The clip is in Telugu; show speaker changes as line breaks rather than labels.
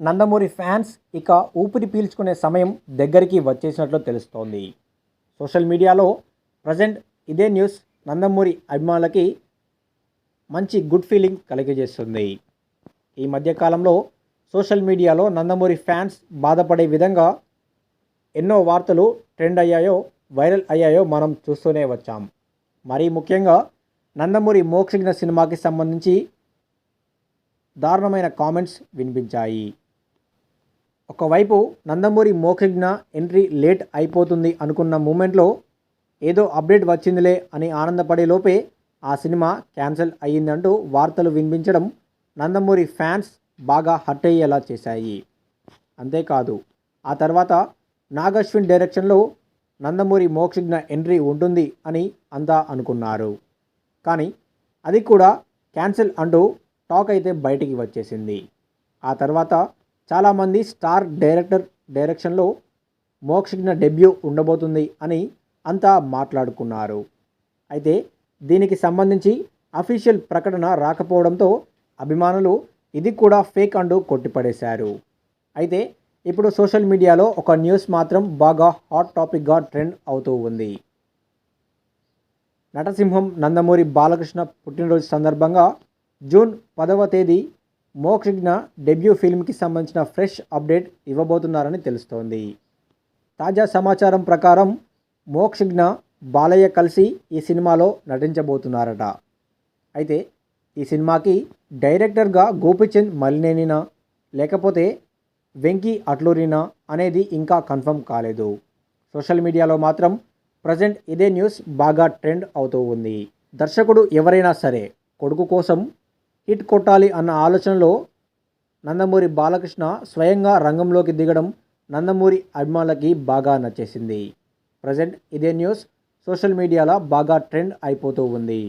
నందమూరి ఫ్యాన్స్ ఇక ఊపిరి పీల్చుకునే సమయం దగ్గరికి వచ్చేసినట్లు తెలుస్తోంది. సోషల్ మీడియాలో ప్రజెంట్ ఇదే న్యూస్ నందమూరి అభిమానులకి మంచి గుడ్ ఫీలింగ్ కలిగజేస్తుంది. ఈ మధ్యకాలంలో సోషల్ మీడియాలో నందమూరి ఫ్యాన్స్ బాధపడే విధంగా ఎన్నో వార్తలు ట్రెండ్ అయ్యాయో వైరల్ అయ్యాయో మనం చూస్తూనే వచ్చాం. మరీ ముఖ్యంగా నందమూరి మోక్షజ్ఞ సినిమాకి సంబంధించి దారుణమైన కామెంట్స్ వినిపించాయి. ఒకవైపు నందమూరి మోఖజ్ఞ ఎంట్రీ లేట్ అయిపోతుంది అనుకున్న మూమెంట్లో ఏదో అప్డేట్ వచ్చిందిలే అని ఆనందపడే లోపే ఆ సినిమా క్యాన్సిల్ అయ్యిందంటూ వార్తలు వినిపించడం నందమూరి ఫ్యాన్స్ బాగా హర్ట్ అయ్యేలా చేశాయి. అంతేకాదు ఆ తర్వాత నాగశ్విన్ డైరెక్షన్లో నందమూరి మోక్షజ్ఞ ఎంట్రీ ఉంటుంది అని అంతా అనుకున్నారు. కానీ అది కూడా క్యాన్సిల్ అంటూ టాక్ అయితే బయటికి వచ్చేసింది. ఆ తర్వాత చాలామంది స్టార్ డైరెక్టర్ డైరెక్షన్లో మోక్షజ్ఞ డెబ్యూ ఉండబోతుంది అని అంతా మాట్లాడుకున్నారు. అయితే దీనికి సంబంధించి అఫీషియల్ ప్రకటన రాకపోవడంతో అభిమానులు ఇది కూడా ఫేక్ అంటూ కొట్టిపడేశారు. అయితే ఇప్పుడు సోషల్ మీడియాలో ఒక న్యూస్ మాత్రం బాగా హాట్ టాపిక్గా ట్రెండ్ అవుతూ ఉంది. నటసింహం నందమూరి బాలకృష్ణ పుట్టినరోజు సందర్భంగా జూన్ పదవ తేదీ మోక్షజ్ఞ డెబ్యూ ఫిల్మ్కి సంబంధించిన ఫ్రెష్ అప్డేట్ ఇవ్వబోతున్నారని తెలుస్తోంది. తాజా సమాచారం ప్రకారం మోక్షజ్ఞ బాలయ్య కలిసి ఈ సినిమాలో నటించబోతున్నారట. అయితే ఈ సినిమాకి డైరెక్టర్గా గోపిచంద్ మలినేనినా లేకపోతే వెంకీ అట్లూరినా అనేది ఇంకా కన్ఫర్మ్ కాలేదు. సోషల్ మీడియాలో మాత్రం ప్రజెంట్ ఇదే న్యూస్ బాగా ట్రెండ్ అవుతూ ఉంది. దర్శకుడు ఎవరైనా సరే కొడుకు కోసం హిట్ కొట్టాలి అన్న ఆలోచనలో నందమూరి బాలకృష్ణ స్వయంగా రంగంలోకి దిగడం నందమూరి అభిమానులకి బాగా నచ్చేసింది. ప్రజెంట్ ఇదే న్యూస్ సోషల్ మీడియాలో బాగా ట్రెండ్ అయిపోతూ ఉంది.